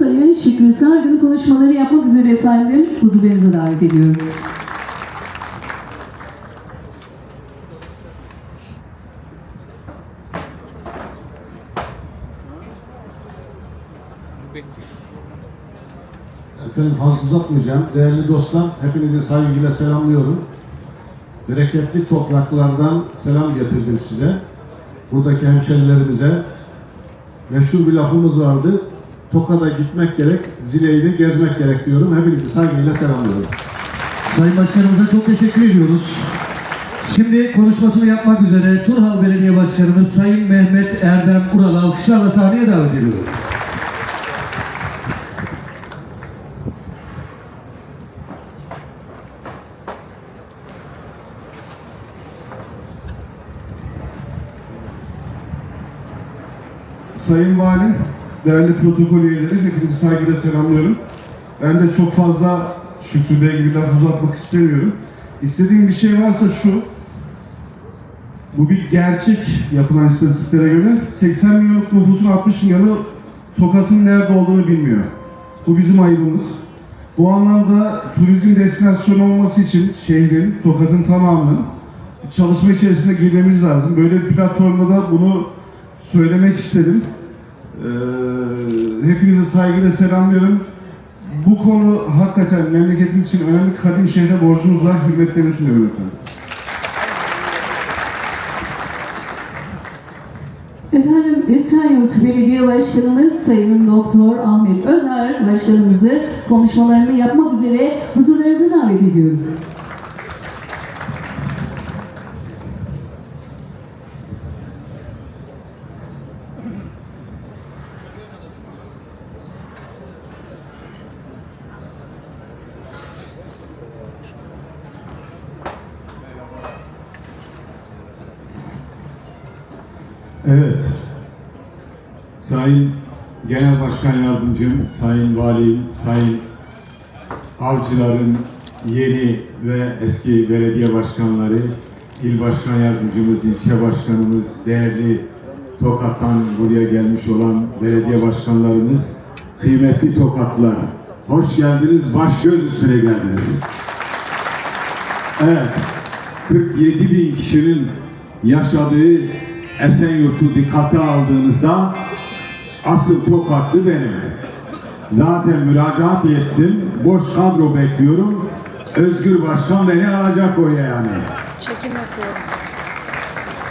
Sayın Şükrü Sargın'ı konuşmaları yapmak üzere efendim huzurlarınıza davet ediyorum. Efendim fazla uzatmayacağım. Değerli dostlar, hepinizi saygıyla selamlıyorum. Bereketli topraklardan selam getirdim size. Buradaki hemşerilerimize. Meşhur bir lafımız vardı. Tokat'a gitmek gerek, Zile'yi gezmek gerek diyorum. Hepinizi saygıyla selamlıyorum. Sayın Başkanımıza çok teşekkür ediyoruz. Şimdi konuşmasını yapmak üzere Turhal Belediye Başkanımız Sayın Mehmet Erdem Ural alkışlarla sahneye davet ediyorum. Sayın Valim, değerli protokol üyeleri, hepinizi saygıyla selamlıyorum. Ben de çok fazla Şükrü Bey gibi laf uzatmak istemiyorum. İstediğim bir şey varsa şu, bu bir gerçek yapılan istatistiklere göre 80 milyonluk nüfusun 60 milyonu Tokat'ın nerede olduğunu bilmiyor. Bu bizim ayıbımız. Bu anlamda turizm destinasyonu olması için şehrin, Tokat'ın tamamının çalışma içerisine girmemiz lazım. Böyle bir platformda da bunu söylemek istedim. Ee, hepinize saygıyla selamlıyorum. Bu konu hakikaten memleketim için önemli kadim şehre borcumuz var. Hürmetlerimi sunuyorum efendim. Efendim Esenyurt Belediye Başkanımız Sayın Doktor Ahmet Özer Başkanımızı konuşmalarını yapmak üzere huzurlarınıza davet ediyorum. Evet. Sayın Genel Başkan Yardımcım, Sayın Valim, Sayın Avcıların yeni ve eski belediye başkanları, il başkan yardımcımız, ilçe başkanımız, değerli Tokat'tan buraya gelmiş olan belediye başkanlarımız, kıymetli Tokatlar, hoş geldiniz, baş göz üstüne geldiniz. Evet, 47 bin kişinin yaşadığı Esenyurt'u dikkate aldığınızda asıl tokatlı benim. Zaten müracaat ettim, boş kadro bekliyorum. Özgür Başkan beni alacak oraya yani. Çekim yapıyorum.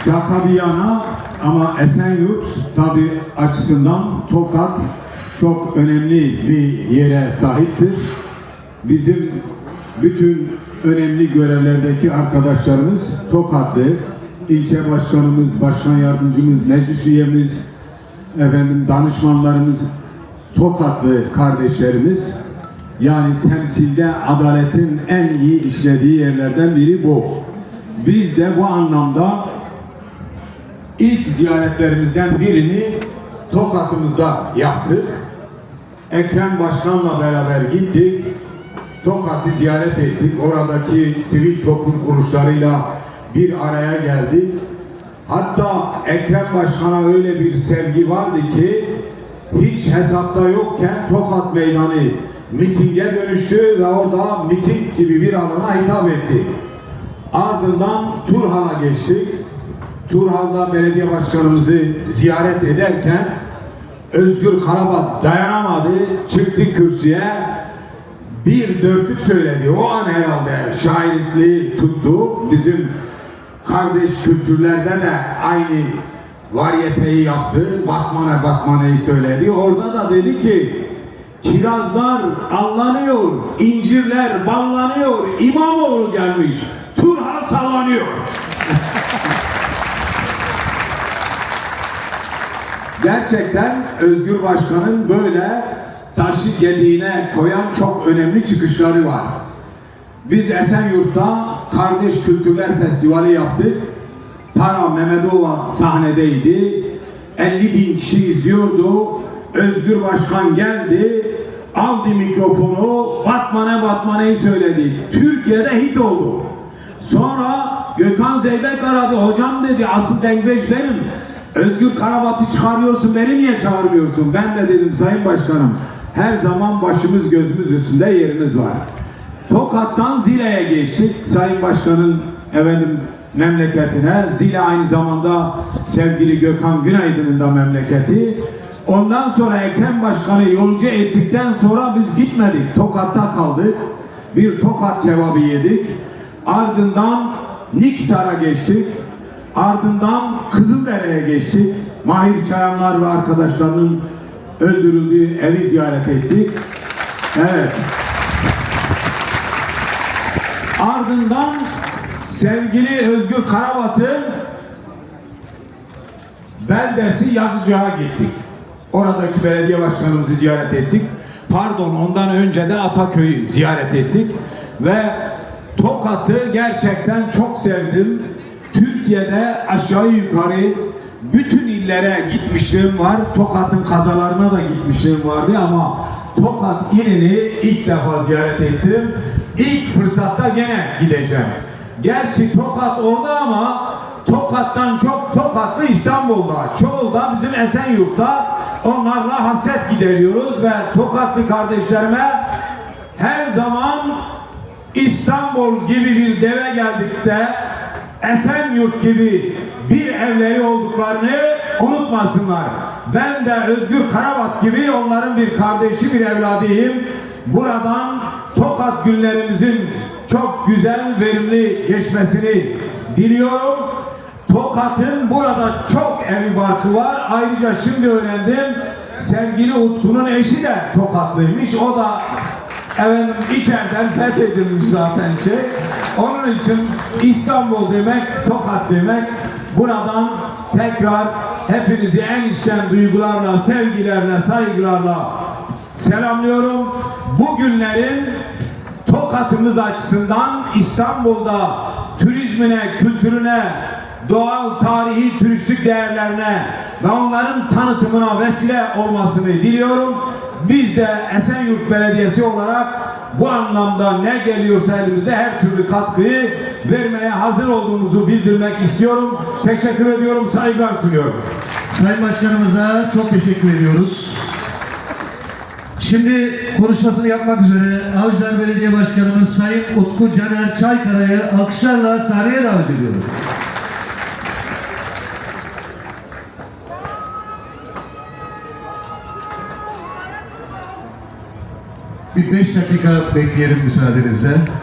Şaka bir yana ama Esenyurt tabi açısından Tokat çok önemli bir yere sahiptir. Bizim bütün önemli görevlerdeki arkadaşlarımız Tokatlı. İlçe başkanımız, başkan yardımcımız, meclis üyemiz, efendim danışmanlarımız Tokatlı kardeşlerimiz. Yani temsilde adaletin en iyi işlediği yerlerden biri bu. Biz de bu anlamda ilk ziyaretlerimizden birini Tokat'ımızda yaptık. Ekrem Başkan'la beraber gittik. Tokat'ı ziyaret ettik. Oradaki sivil toplum kuruluşlarıyla bir araya geldik. Hatta Ekrem Başkan'a öyle bir sevgi vardı ki hiç hesapta yokken Tokat Meydanı mitinge dönüştü ve orada miting gibi bir alana hitap etti. Ardından Turhal'a geçtik. Turhal'da belediye başkanımızı ziyaret ederken Özgür Karabat dayanamadı, çıktı kürsüye bir dörtlük söyledi. O an herhalde şairisliği tuttu. Bizim kardeş kültürlerde de aynı varyeteyi yaptı. Batmane Batmane'yi söyledi. Orada da dedi ki kirazlar allanıyor, incirler ballanıyor, İmamoğlu gelmiş, Turhal sallanıyor. Gerçekten Özgür Başkan'ın böyle taşı gediğine koyan çok önemli çıkışları var. Biz Esenyurt'ta Kardeş Kültürler Festivali yaptık. Tara Mehmedova sahnedeydi. 50 bin kişi izliyordu. Özgür Başkan geldi. Aldı mikrofonu. Batmane Batmane'yi söyledi. Türkiye'de hit oldu. Sonra Gökhan Zeybek aradı. Hocam dedi asıl dengbeş benim. Özgür Karabat'ı çıkarıyorsun beni niye çağırmıyorsun? Ben de dedim Sayın Başkanım her zaman başımız gözümüz üstünde yerimiz var. Tokat'tan Zile'ye geçtik. Sayın Başkan'ın efendim memleketine. Zile aynı zamanda sevgili Gökhan Günaydın'ın da memleketi. Ondan sonra Ekrem Başkan'ı yolcu ettikten sonra biz gitmedik. Tokat'ta kaldık. Bir Tokat kebabı yedik. Ardından Niksar'a geçtik. Ardından Kızıldere'ye geçtik. Mahir Çayanlar ve arkadaşlarının öldürüldüğü evi ziyaret ettik. Evet. Ardından sevgili Özgür Karabat'ın beldesi Yazıcı'ya gittik. Oradaki belediye başkanımızı ziyaret ettik. Pardon ondan önce de Ataköy'ü ziyaret ettik. Ve Tokat'ı gerçekten çok sevdim. Türkiye'de aşağı yukarı bütün illere gitmişliğim var. Tokat'ın kazalarına da gitmişliğim vardı ama Tokat ilini ilk defa ziyaret ettim. İlk fırsatta gene gideceğim. Gerçi Tokat orada ama Tokat'tan çok Tokatlı İstanbul'da. Çoğu da bizim Esenyurt'ta. Onlarla hasret gideriyoruz ve Tokatlı kardeşlerime her zaman İstanbul gibi bir deve geldikte Esenyurt gibi bir evleri olduklarını unutmasınlar. Ben de Özgür Karabat gibi onların bir kardeşi bir evladıyım. Buradan Tokat günlerimizin çok güzel, verimli geçmesini diliyorum. Tokat'ın burada çok evi barkı var. Ayrıca şimdi öğrendim sevgili Utku'nun eşi de Tokatlıymış. O da efendim içeriden fethedilmiş zaten şey. Onun için İstanbul demek, Tokat demek. Buradan tekrar hepinizi en içten duygularla, sevgilerle, saygılarla selamlıyorum. Bu günlerin Tokat'ımız açısından İstanbul'da turizmine, kültürüne, doğal tarihi turistik değerlerine ve onların tanıtımına vesile olmasını diliyorum. Biz de Esenyurt Belediyesi olarak bu anlamda ne geliyorsa elimizde her türlü katkıyı vermeye hazır olduğumuzu bildirmek istiyorum. Teşekkür ediyorum, saygılar sunuyorum. Sayın Başkanımıza çok teşekkür ediyoruz. Şimdi konuşmasını yapmak üzere Avcılar Belediye Başkanımız Sayın Utku Caner Çaykara'yı alkışlarla sahneye davet ediyorum. Bir beş dakika bekleyelim müsaadenizle.